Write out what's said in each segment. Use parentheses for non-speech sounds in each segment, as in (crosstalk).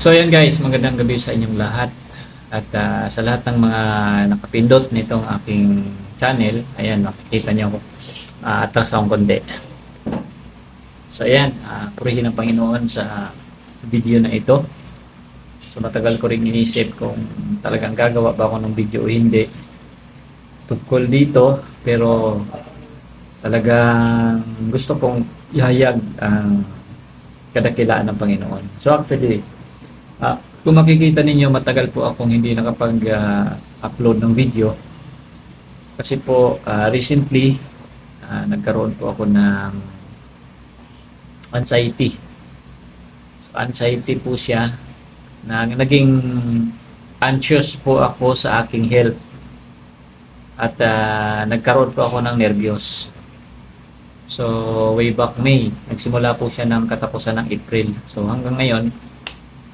So ayan guys, magandang gabi sa inyong lahat. At ah, sa lahat ng mga nakapindot nitong aking channel, ayan, makikita niyo ako. Uh, atras akong konti. So ayan, uh, purihin ang Panginoon sa video na ito. So matagal ko rin inisip kung talagang gagawa ba ako ng video o hindi. Tungkol dito, pero talagang gusto kong ihayag ang kadakilaan ng Panginoon. So actually, ah, kung makikita ninyo, matagal po akong hindi nakapag-upload ng video. Kasi po, ah, recently, ah, nagkaroon po ako ng anxiety. So, anxiety po siya na naging anxious po ako sa aking health. At ah, nagkaroon po ako ng nervyos. So, way back May, nagsimula po siya ng katapusan ng April. So, hanggang ngayon,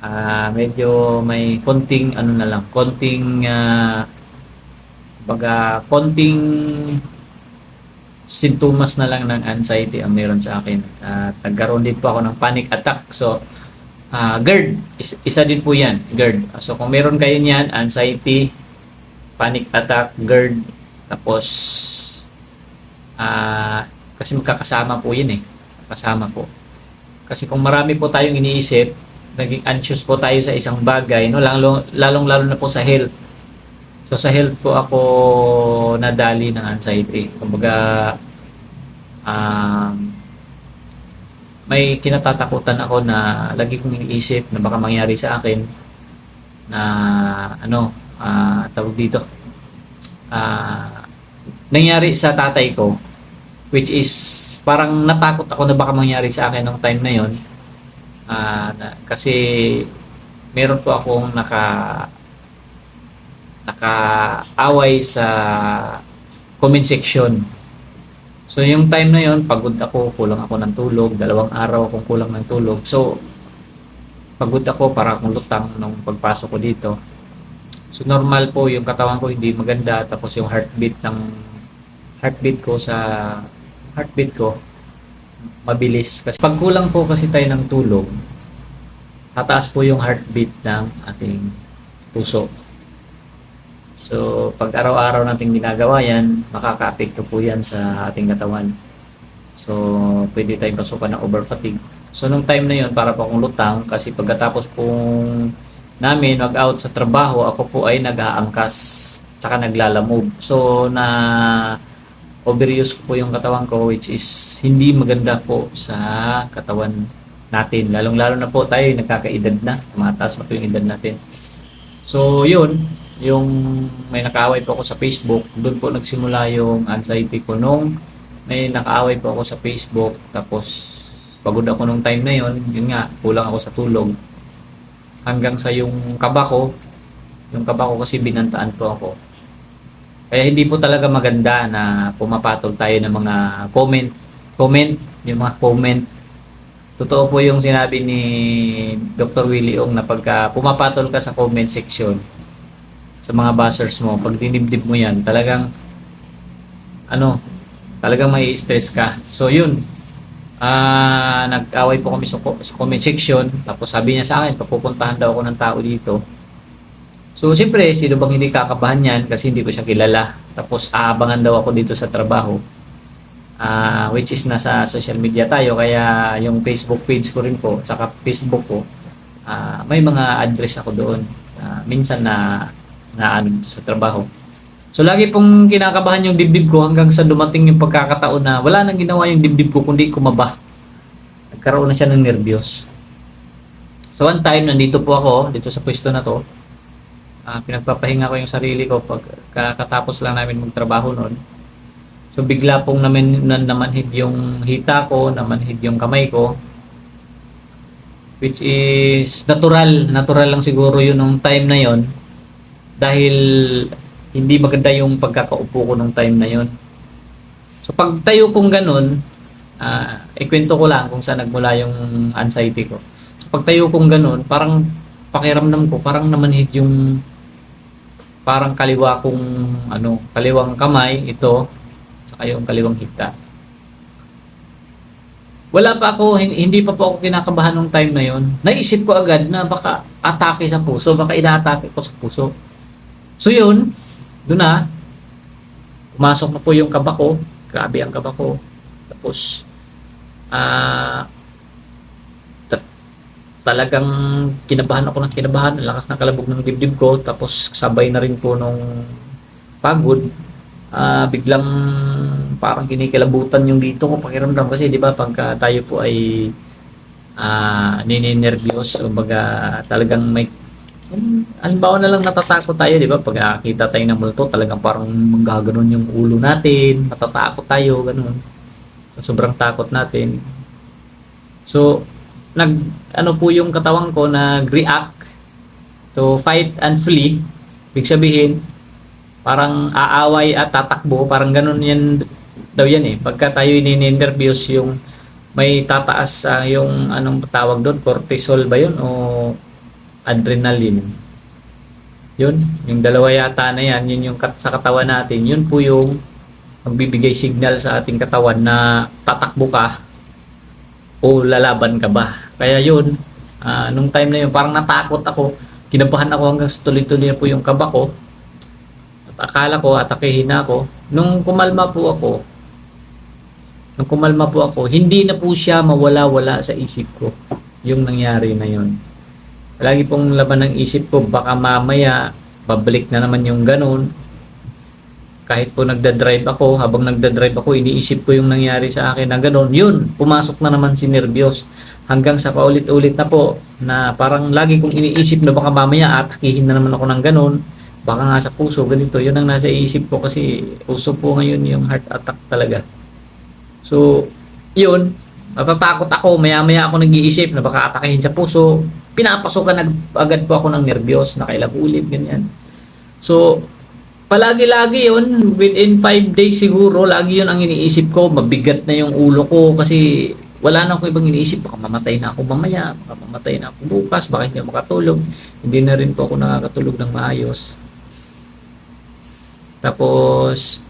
ah medyo may konting ano na lang, konting ah, baga konting sintomas na lang ng anxiety ang meron sa akin. At nagkaroon din po ako ng panic attack. So, ah GERD, is- isa din po yan, GERD. So, kung meron kayo niyan, anxiety, panic attack, GERD, tapos, ah kasi magkakasama po yun eh. Kasama po. Kasi kung marami po tayong iniisip, naging anxious po tayo sa isang bagay, no? Lalong, lalong lalo na po sa health. So sa health po ako nadali ng anxiety. Kumbaga um, may kinatatakutan ako na lagi kong iniisip na baka mangyari sa akin na ano, ah, tawag dito. Ah, nangyari sa tatay ko which is parang natakot ako na baka mangyari sa akin nung time na yon Ah, na, kasi meron po akong naka naka-away sa comment section. So yung time na yon pagod ako, kulang ako ng tulog, dalawang araw akong kulang ng tulog. So pagod ako para akong lutang nung pagpasok ko dito. So normal po yung katawan ko hindi maganda tapos yung heartbeat ng heartbeat ko sa heartbeat ko mabilis. Kasi pag kulang po kasi tayo ng tulog tataas po yung heartbeat ng ating puso. So pag araw-araw nating ginagawa yan makaka-apekto po yan sa ating katawan. So pwede tayong pasukan ng over fatigue so nung time na yon para po akong lutang kasi pagkatapos pong namin mag-out sa trabaho ako po ay nag-aangkas tsaka naglalamove. So na overuse po yung katawan ko which is hindi maganda po sa katawan natin. Lalong-lalo na po tayo nagkakaedad na. Tumataas na po yung edad natin. So, yun. Yung may nakaaway po ako sa Facebook. Doon po nagsimula yung anxiety ko nung may nakaaway po ako sa Facebook. Tapos, pagod ako nung time na yun. Yun nga, kulang ako sa tulog. Hanggang sa yung kaba ko. Yung kaba ko kasi binantaan po ako. Kaya hindi po talaga maganda na pumapatol tayo ng mga comment. Comment, yung mga comment. Totoo po yung sinabi ni Dr. Willie Ong na pagka pumapatol ka sa comment section sa mga buzzers mo, pag dinibdib mo yan, talagang ano, talagang may stress ka. So yun, ah nag-away po kami sa, sa comment section, tapos sabi niya sa akin, papupuntahan daw ako ng tao dito. So, siyempre, sino bang hindi kakabahan yan kasi hindi ko siya kilala. Tapos, aabangan daw ako dito sa trabaho. Ah, which is nasa social media tayo. Kaya, yung Facebook page ko rin po, tsaka Facebook ko, ah, may mga address ako doon. Ah, minsan na, na ano sa trabaho. So, lagi pong kinakabahan yung dibdib ko hanggang sa dumating yung pagkakataon na wala nang ginawa yung dibdib ko kundi kumaba. Nagkaroon na siya ng nervyos. So, one time, nandito po ako, dito sa pwesto na to, Ah, pinagpapahinga ko yung sarili ko pag kakatapos lang namin magtrabaho noon. So bigla pong naman na, namanhid yung hita ko, namanhid yung kamay ko. Which is natural, natural lang siguro yun nung time na yon dahil hindi maganda yung pagkakaupo ko nung time na yon. So pag tayo kong ganun, ah, ikwento ko lang kung saan nagmula yung anxiety ko. So pag tayo kong ganun, parang pakiramdam ko, parang namanhid yung parang kaliwa kong ano, kaliwang kamay ito saka yung kaliwang hita. Wala pa ako, hin- hindi pa po ako kinakabahan nung time na yon. Naisip ko agad na baka atake sa puso. Baka inaatake ko sa puso. So yun, doon na, pumasok na po yung kaba ko. Grabe ang kaba ko. Tapos, ah, ta- talagang kinabahan ako ng kinabahan. Ang lakas ng kalabog ng dibdib ko. Tapos, sabay na rin po nung pagod. Ah, biglang parang kinikilabutan yung dito ko pakiramdam kasi 'di ba pagka tayo po ay ah nininervyos o baga talagang may um, halimbawa na lang natatakot tayo 'di ba pag nakakita tayo ng multo talagang parang manggaganon yung ulo natin matatakot tayo ganun so, sobrang takot natin so nag ano po yung katawan ko nag-react to fight and flee ibig sabihin parang aaway at tatakbo, parang ganun yan daw yan eh. Pagka tayo ini-nervyos yung may tataas sa yung anong tawag doon, cortisol ba yun o adrenaline. Yun, yung dalawa yata na yan, yun yung kat- sa katawan natin, yun po yung magbibigay signal sa ating katawan na tatakbo ka o lalaban ka ba. Kaya yun, ah, nung time na yun, parang natakot ako, kinabahan ako hanggang sa tuloy-tuloy po yung kaba ko. At akala ko, atakehin na ako. Nung kumalma po ako, nung kumalma po ako, hindi na po siya mawala-wala sa isip ko yung nangyari na yun. Lagi pong laban ng isip ko, baka mamaya, babalik na naman yung ganun. Kahit po nagdadrive ako, habang nagdadrive ako, iniisip ko yung nangyari sa akin na ganun. Yun, pumasok na naman si nervyos. Hanggang sa paulit-ulit na po, na parang lagi kong iniisip na baka mamaya atakihin na naman ako ng ganun. Baka nga sa puso, ganito. Yun ang nasa isip ko kasi uso po ngayon yung heart attack talaga. So, yun, natatakot ako, maya-maya ako nag-iisip na baka atakihin sa puso. Pinapasokan nag agad po ako ng nervyos, nakailag-ulit, ganyan. So, palagi-lagi yun, within 5 days siguro, lagi yun ang iniisip ko, mabigat na yung ulo ko kasi wala na ako ibang iniisip, baka mamatay na ako mamaya, baka mamatay na ako bukas, baka hindi ako makatulog. Hindi na rin po ako nakakatulog ng maayos. Tapos,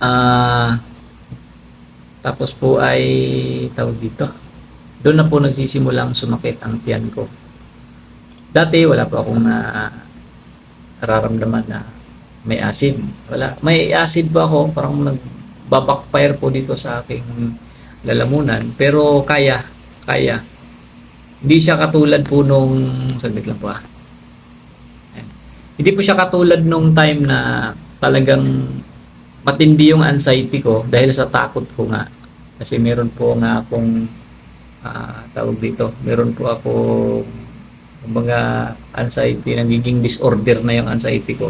ah, tapos po ay, tawag dito, doon na po nagsisimulang sumakit ang tiyan ko. Dati wala po akong na nararamdaman na may acid. Wala. May acid po ako, parang nagbabackfire po dito sa aking lalamunan. Pero kaya, kaya. Hindi siya katulad po nung, saglit lang po ah. Hindi po siya katulad nung time na talagang matindi yung anxiety ko dahil sa takot ko nga. Kasi meron po nga akong ah, tawag dito, meron po ako kumbaga anxiety, nagiging disorder na yung anxiety ko.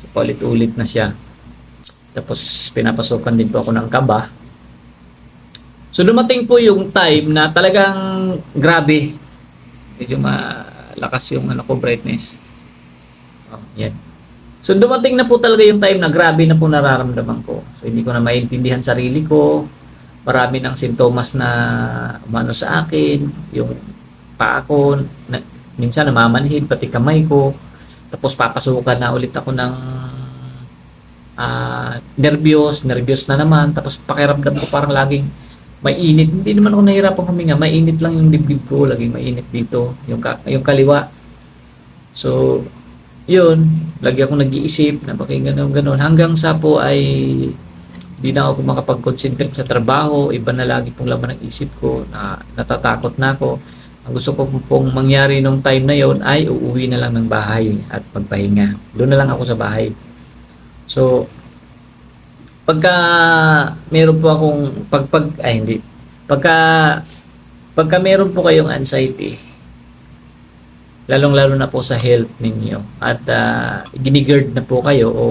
So, paulit-ulit na siya. Tapos, pinapasukan din po ako ng kaba. So, dumating po yung time na talagang grabe. Medyo malakas yung ano ko, brightness. Oh, yan. So, dumating na po talaga yung time na grabe na po nararamdaman ko. So, hindi ko na maintindihan sarili ko. Marami ng sintomas na umano sa akin. Yung paa ko, na, minsan namamanhid, pati kamay ko. Tapos papasukan na ulit ako ng ah nervyos, nervyos na naman. Tapos pakiramdam ko parang laging may init. Hindi naman ako nahihirapan huminga. Mainit lang yung dibdib ko. Laging mainit dito. Yung, ka, yung kaliwa. So, yun. Lagi ako nag-iisip na bakit ganun, ganun. Hanggang sa po ay hindi na ako makapag-concentrate sa trabaho. Iba na lagi pong laman ng isip ko na natatakot na ako. Ang gusto ko pong mangyari nung time na yon ay uuwi na lang ng bahay at magpahinga. Doon na lang ako sa bahay. So, pagka meron po akong pagpag ay hindi. Pagka pagka meron po kayong anxiety lalong lalo na po sa health ninyo at uh, ginigird na po kayo o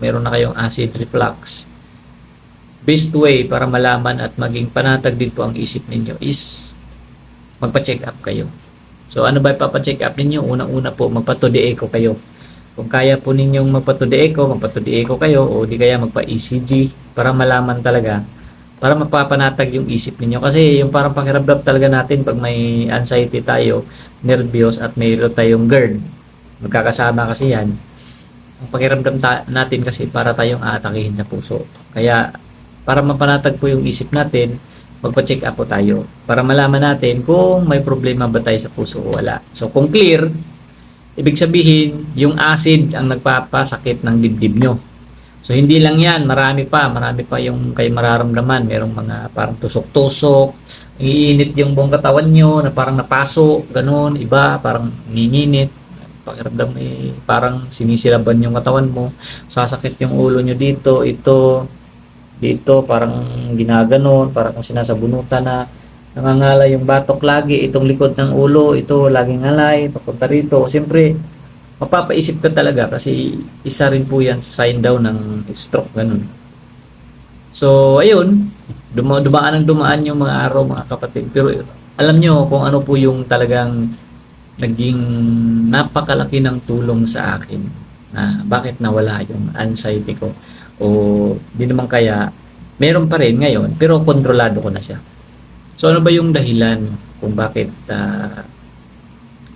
meron na kayong acid reflux best way para malaman at maging panatag din po ang isip ninyo is magpa-check up kayo. So ano ba ipapa-check up ninyo? Unang-una po magpa-to-the echo kayo kung kaya po ninyong magpa-to-the echo, magpa-to-the echo kayo o di kaya magpa-ECG para malaman talaga para mapapanatag yung isip ninyo. Kasi yung parang pakiramdam talaga natin pag may anxiety tayo, nervyos at mayroon tayong GERD magkakasama kasi yan. Ang pakiramdam natin kasi para tayong aatakihin sa puso. Kaya para mapanatag po yung isip natin magpa-check up po tayo para malaman natin kung may problema ba tayo sa puso o wala. So kung clear, ibig sabihin yung acid ang nagpapasakit ng dibdib nyo. So hindi lang yan, marami pa, marami pa yung kayo mararamdaman. Merong mga parang tusok-tusok, iinit yung buong katawan nyo na parang napaso, ganun, iba, parang nginginit. Pakiramdam eh, parang sinisilaban yung katawan mo. Sasakit yung ulo nyo dito, ito, dito, parang ginaganon, parang sinasabunutan na nangangala yung batok lagi, itong likod ng ulo, ito laging ngalay, papunta rito. Siyempre, mapapaisip ka talaga kasi isa rin po yan sa sign daw ng stroke, ganun. So, ayun, duma dumaan ang dumaan yung mga araw, mga kapatid. Pero alam nyo kung ano po yung talagang naging napakalaki ng tulong sa akin na bakit nawala yung anxiety ko o di naman kaya meron pa rin ngayon pero kontrolado ko na siya. So ano ba yung dahilan kung bakit ah,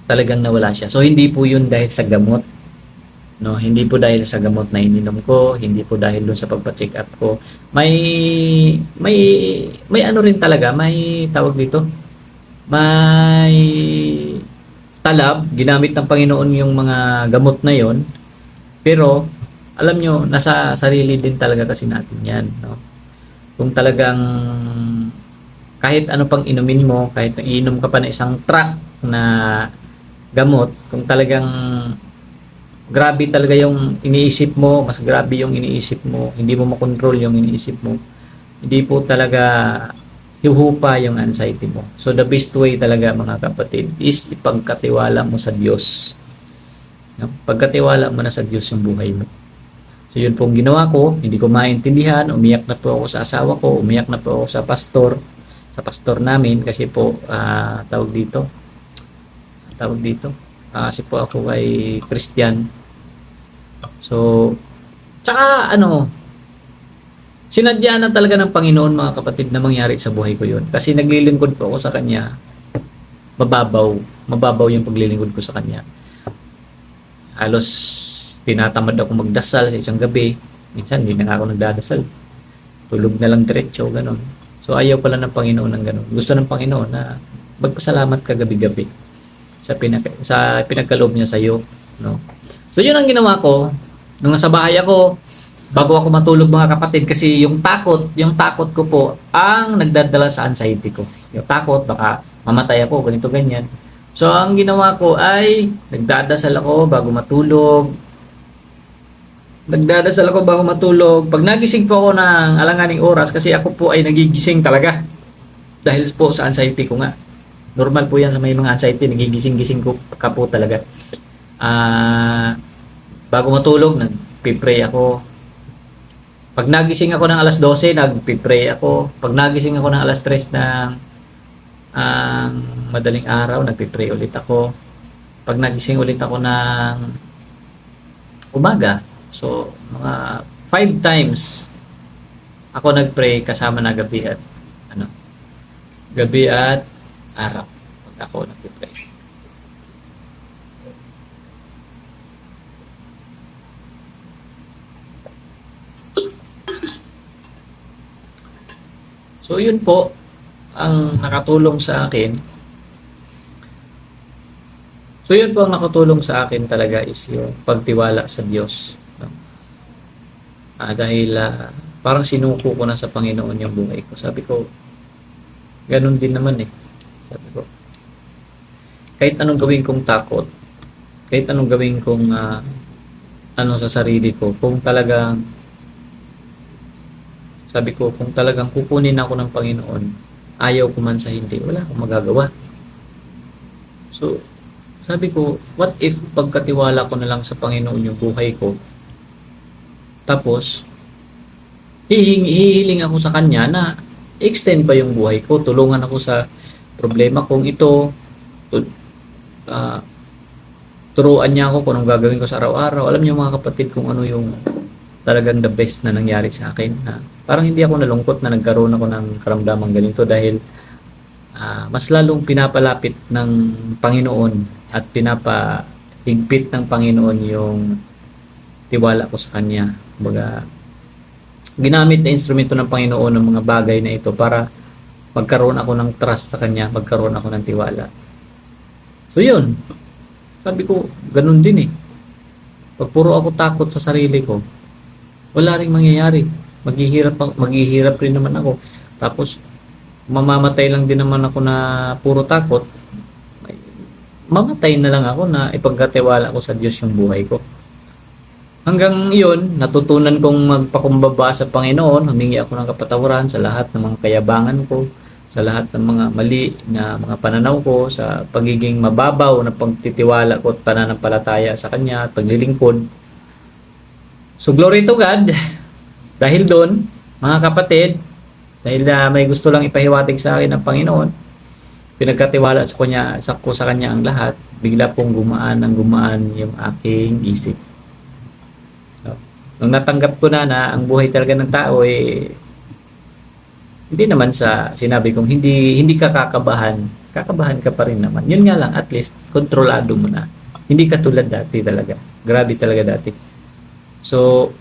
talagang nawala siya? So hindi po yun dahil sa gamot. No, hindi po dahil sa gamot na ininom ko, hindi po dahil dun sa pagpa-check up ko. May may may ano rin talaga, may tawag dito. May talab, ginamit ng Panginoon yung mga gamot na yon. Pero alam nyo, nasa sarili din talaga kasi natin yan. No? Kung talagang kahit ano pang inumin mo, kahit iinom ka pa na isang truck na gamot, kung talagang grabe talaga yung iniisip mo, mas grabe yung iniisip mo, hindi mo makontrol yung iniisip mo, hindi po talaga hihupa yung anxiety mo. So the best way talaga mga kapatid is ipagkatiwala mo sa Diyos. Pagkatiwala mo na sa Diyos yung buhay mo. So yun pong ginawa ko, hindi ko maintindihan, umiyak na po ako sa asawa ko, umiyak na po ako sa pastor, sa pastor namin kasi po ah, tawag dito, tawag dito, Ah, kasi po ako ay Christian. So, tsaka ano, sinadya na talaga ng Panginoon mga kapatid na mangyari sa buhay ko yun. Kasi naglilingkod po ako sa Kanya, mababaw, mababaw yung paglilingkod ko sa Kanya. Halos tinatamad ako magdasal sa isang gabi. Minsan, hindi na ako nagdadasal. Tulog na lang diretso, ganun. So, ayaw pala ng Panginoon ng ganun. Gusto ng Panginoon na magpasalamat ka gabi-gabi sa pinag sa pinagkaloob niya sa iyo, no? So, yun ang ginawa ko nung nasa bahay ako bago ako matulog mga kapatid kasi yung takot, yung takot ko po ang nagdadala sa anxiety ko. Yung takot baka mamatay ako ganito ganyan. So, ang ginawa ko ay nagdadasal ako bago matulog. Nagdadasal ako bago matulog. Pag nagising po ako ng alanganing oras kasi ako po ay nagigising talaga. Dahil po sa anxiety ko nga. Normal po yan sa may mga anxiety, nagigising-gising ko ka po talaga. Ah, bago matulog, nagpipray ako. Pag nagising ako ng alas 12, nagpipray ako. Pag nagising ako ng alas 3 ng ang madaling araw, nagpipray ulit ako. Pag nagising ulit ako ng umaga, so mga 5 times ako nagpray kasama na gabi at ano, gabi at araw pag ako nagpipray. So yun po ang nakatulong sa akin. So yun po ang nakatulong sa akin talaga is yung pagtiwala sa Diyos. Ah, dahil ah, parang sinuko ko na sa Panginoon yung buhay ko. Sabi ko, ganun din naman eh. Sabi ko, kahit anong gawin kong takot, kahit anong gawin kong ah, ano sa sarili ko, kung talagang sabi ko, kung talagang kukunin ako ng Panginoon, ayaw ko man sa hindi, wala akong magagawa. So, sabi ko, what if pagkatiwala ko na lang sa Panginoon yung buhay ko, tapos, hihing, hihiling ako sa Kanya na extend pa yung buhay ko, tulungan ako sa problema kung ito, ah, turuan niya ako kung anong gagawin ko sa araw-araw. Alam niyo mga kapatid kung ano yung talagang the best na nangyari sa akin. Na parang hindi ako nalungkot na nagkaroon ako ng karamdamang ganito dahil ah, mas lalong pinapalapit ng Panginoon at pinapahigpit ng Panginoon yung tiwala ko sa Kanya. Baga, ginamit na instrumento ng Panginoon ng mga bagay na ito para magkaroon ako ng trust sa kanya, magkaroon ako ng tiwala. So yun, sabi ko, ganun din eh. Pag puro ako takot sa sarili ko, wala ring mangyayari. Maghihirap, maghihirap rin naman ako. Tapos, mamamatay lang din naman ako na puro takot. Mamatay na lang ako na ipagkatiwala ko sa Diyos yung buhay ko. Hanggang iyon, natutunan kong magpakumbaba sa Panginoon, humingi ako ng kapatawaran sa lahat ng mga kayabangan ko, sa lahat ng mga mali na mga pananaw ko, sa pagiging mababaw na pagtitiwala ko at pananampalataya sa Kanya at paglilingkod. So glory to God, (laughs) dahil doon, mga kapatid, dahil na may gusto lang ipahiwatig sa akin ng Panginoon, pinagkatiwala sa kanya, sa ko sa kanya ang lahat, bigla pong gumaan ng gumaan yung aking isip. Nung natanggap ko na na ang buhay talaga ng tao eh hindi naman sa sinabi kong hindi hindi ka kakabahan, kakabahan ka pa rin naman. Yun nga lang at least kontrolado mo na. Hindi ka tulad dati talaga. Grabe talaga dati. So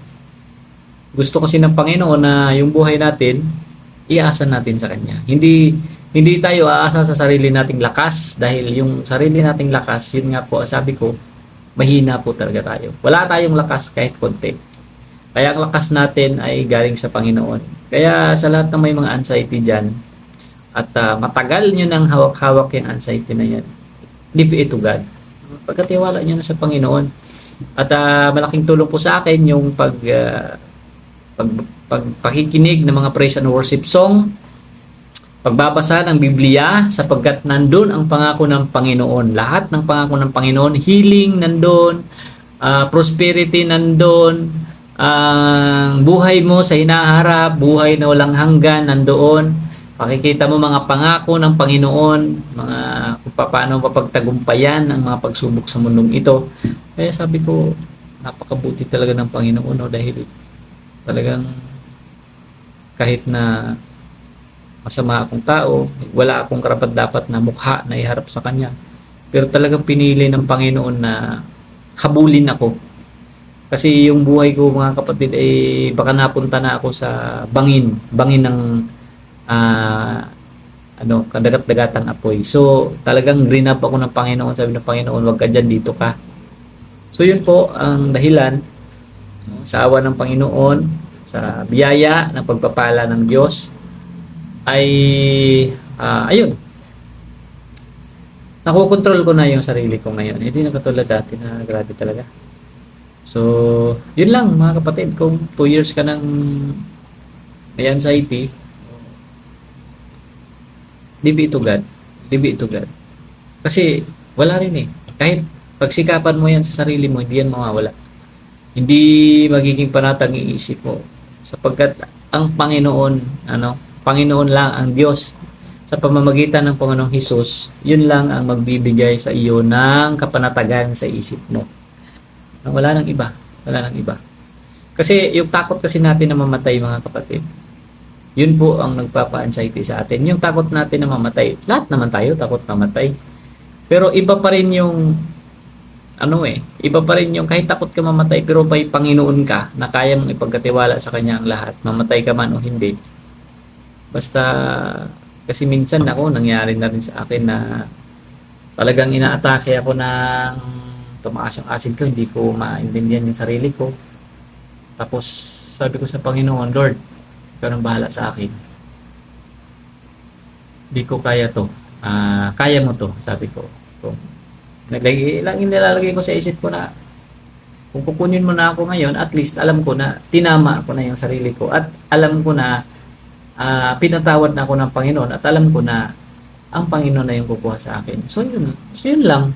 gusto kasi ng Panginoon na yung buhay natin iasa natin sa kanya. Hindi hindi tayo aasa sa sarili nating lakas dahil yung sarili nating lakas, yun nga po sabi ko, mahina po talaga tayo. Wala tayong lakas kahit konti. Kaya ang lakas natin ay galing sa Panginoon. Kaya sa lahat ng may mga anxiety dyan, at ah, matagal nyo nang hawak-hawak yung anxiety na yan, leave it to God. Pagkatiwala nyo na sa Panginoon. At ah, malaking tulong po sa akin yung pag, ah, pag, pag pakikinig ng mga praise and worship song, pagbabasa ng Biblia sapagkat nandun ang pangako ng Panginoon. Lahat ng pangako ng Panginoon, healing nandun, ah, prosperity nandun, ang buhay mo sa hinaharap, buhay na walang hanggan nandoon. Pakikita mo mga pangako ng Panginoon, mga kung paano mapagtagumpayan ang mga pagsubok sa mundong ito. Kaya sabi ko, napakabuti talaga ng Panginoon no, dahil talagang kahit na masama akong tao, wala akong karapat dapat na mukha na iharap sa Kanya. Pero talagang pinili ng Panginoon na habulin ako. Kasi yung buhay ko mga kapatid ay baka napunta na ako sa bangin, bangin ng ah, ano, kadagat-dagatang apoy. So, talagang green up ako ng Panginoon. Sabi ng Panginoon, wag ka dyan, dito ka. So, yun po ang dahilan sa awa ng Panginoon, sa biyaya ng pagpapala ng Diyos, ay, ah, ayun, nakokontrol ko na yung sarili ko ngayon. Hindi na katulad dati na grabe talaga. So, yun lang mga kapatid. Kung 2 years ka ng may anxiety, leave it to God. Leave it to God. Kasi, wala rin eh. Kahit pagsikapan mo yan sa sarili mo, hindi yan mawawala. Hindi magiging panatag iisip mo. Sapagkat ang Panginoon, ano, Panginoon lang ang Diyos sa pamamagitan ng Panginoong Hesus, yun lang ang magbibigay sa iyo ng kapanatagan sa isip mo. Wala nang iba. Wala nang iba. Kasi yung takot kasi natin na mamatay mga kapatid, yun po ang nagpapa-anxiety sa atin. Yung takot natin na mamatay. Lahat naman tayo takot mamatay. Pero iba pa rin yung ano eh, iba pa rin yung kahit takot ka mamatay pero may Panginoon ka na kaya mong ipagkatiwala sa Kanya ang lahat, mamatay ka man o hindi. Basta kasi minsan ako nangyari na rin sa akin na talagang inaatake ako ng tumaas yung acid ko, hindi ko maintindihan yung sarili ko. Tapos sabi ko sa Panginoon, Lord, ikaw nang bahala sa akin. Hindi ko kaya to. Ah, kaya mo to, sabi ko. So, naglagay lang nilalagay ko sa isip ko na kung kukunin mo na ako ngayon, at least alam ko na tinama ko na yung sarili ko at alam ko na ah, pinatawad na ako ng Panginoon at alam ko na ang Panginoon na yung kukuha sa akin. So yun, so yun lang.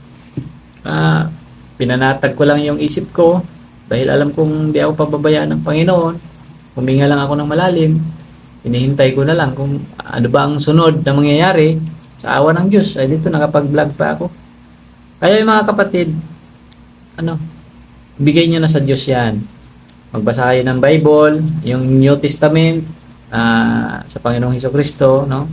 Ah, pinanatag ko lang yung isip ko dahil alam kong di ako pababayaan ng Panginoon. Huminga lang ako ng malalim. Hinihintay ko na lang kung ano ba ang sunod na mangyayari sa awa ng Diyos. Ay dito nakapag-vlog pa ako. Kaya mga kapatid, ano, bigay nyo na sa Diyos yan. Magbasa kayo ng Bible, yung New Testament, ah, sa Panginoong Heso Kristo, no?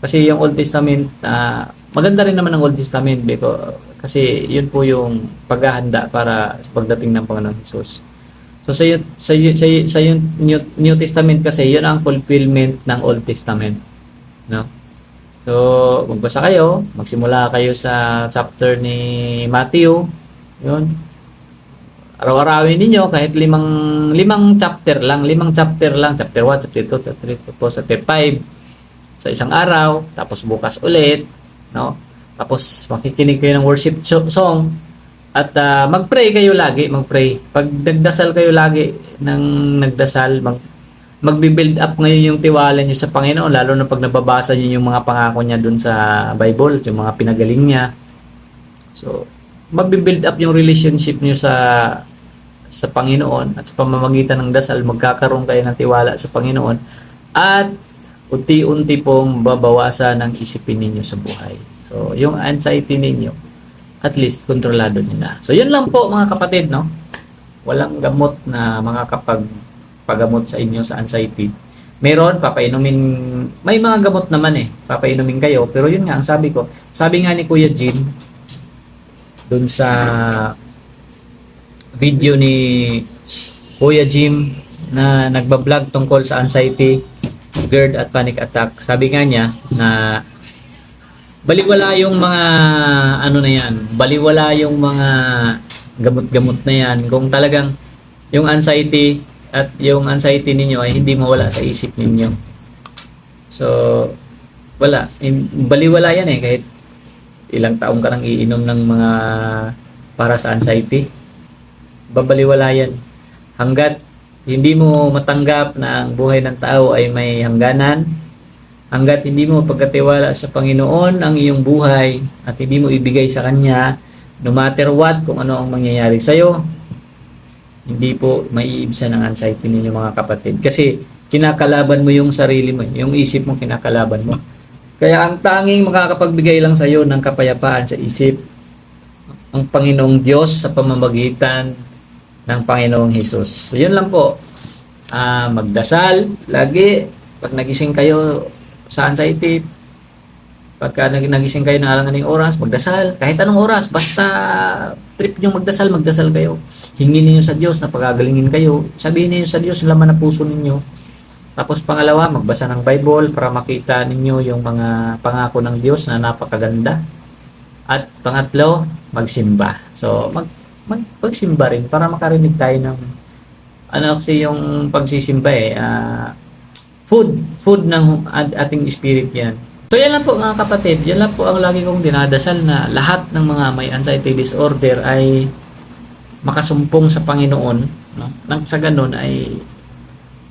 Kasi yung Old Testament, ah, maganda rin naman ang Old Testament because, kasi yun po yung paghahanda para sa pagdating ng Panginoong Hesus. So sa sa sa, sa yun, New, New Testament kasi yun ang fulfillment ng Old Testament. No? So, magbasa kayo, magsimula kayo sa chapter ni Matthew. Yun. Araw-arawin ninyo kahit limang limang chapter lang, limang chapter lang, chapter 1, chapter 2, chapter 3, chapter 4, chapter 5 sa isang araw, tapos bukas ulit, no? Tapos makikinig kayo ng worship so- song at ah, mag-pray kayo lagi, mag-pray. Pag nagdasal kayo lagi ng nagdasal, mag magbi-build up ngayon yung tiwala niyo sa Panginoon lalo na pag nababasa niyo yung mga pangako niya dun sa Bible, yung mga pinagaling niya. So, magbi-build up yung relationship niyo sa sa Panginoon at sa pamamagitan ng dasal magkakaroon kayo ng tiwala sa Panginoon at unti-unti pong babawasan ang isipin ninyo sa buhay. So, yung anxiety ninyo, at least kontrolado niyo na. So, yun lang po mga kapatid, no? Walang gamot na makakapag pagamot sa inyo sa anxiety. Meron, papainumin, may mga gamot naman eh, papainumin kayo, pero yun nga, ang sabi ko, sabi nga ni Kuya Jim, dun sa video ni Kuya Jim na nagbablog tungkol sa anxiety, GERD at panic attack. Sabi nga niya na baliwala yung mga ano na yan, baliwala yung mga gamot-gamot na yan. Kung talagang yung anxiety at yung anxiety ninyo ay hindi mawala sa isip ninyo. So, wala. Baliwala yan eh kahit ilang taong ka nang iinom ng mga para sa anxiety. Babaliwala yan. Hanggat hindi mo matanggap na ang buhay ng tao ay may hangganan, hanggat hindi mo pagkatiwala sa Panginoon ang iyong buhay at hindi mo ibigay sa Kanya, no matter what, kung ano ang mangyayari sa'yo, hindi po maiibsan ang anxiety ninyo mga kapatid. Kasi kinakalaban mo yung sarili mo, yung isip mo kinakalaban mo. Kaya ang tanging makakapagbigay lang sa iyo ng kapayapaan sa isip, ang Panginoong Diyos sa pamamagitan ng Panginoong Hesus. So, yun lang po. Ah, magdasal lagi pag nagising kayo sa anxiety, pagka nag- nagising kayo ng alanganing oras, magdasal. Kahit anong oras, basta trip nyo magdasal, magdasal kayo. Hingin niyo sa Diyos na pagagalingin kayo. Sabihin niyo sa Diyos yung laman ng puso ninyo. Tapos pangalawa, magbasa ng Bible para makita ninyo yung mga pangako ng Diyos na napakaganda. At pangatlo, magsimba. So, mag, mag magsimba rin para makarinig tayo ng ano kasi yung pagsisimba eh, ah, food, food ng at- ating spirit yan. So yan lang po mga kapatid, yan lang po ang lagi kong dinadasal na lahat ng mga may anxiety disorder ay makasumpong sa Panginoon, no? Nang sa ganun ay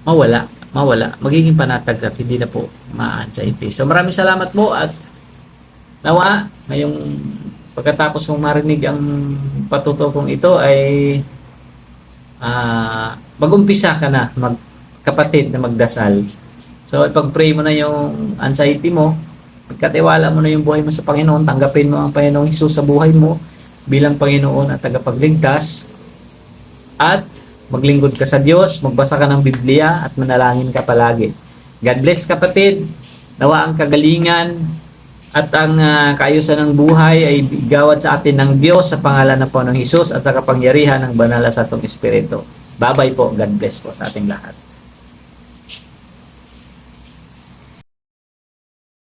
mawala, mawala, magiging panatag at hindi na po ma-anxiety. So maraming salamat po at nawa ngayong pagkatapos mong marinig ang patutokong ito ay ah mag-umpisa ka na magkapatid na magdasal. So ipag-pray mo na yung anxiety mo, pagkatiwala mo na yung buhay mo sa Panginoon, tanggapin mo ang Panginoong Hesus sa buhay mo bilang Panginoon at tagapagligtas at maglingkod ka sa Diyos, magbasa ka ng Biblia at manalangin ka palagi. God bless kapatid. Nawa ang kagalingan at ang ah, kaayusan ng buhay ay igawad sa atin ng Diyos sa pangalan ng Panginoong Hesus at sa kapangyarihan ng banal sa atong Espiritu. Babay po. God bless po sa ating lahat.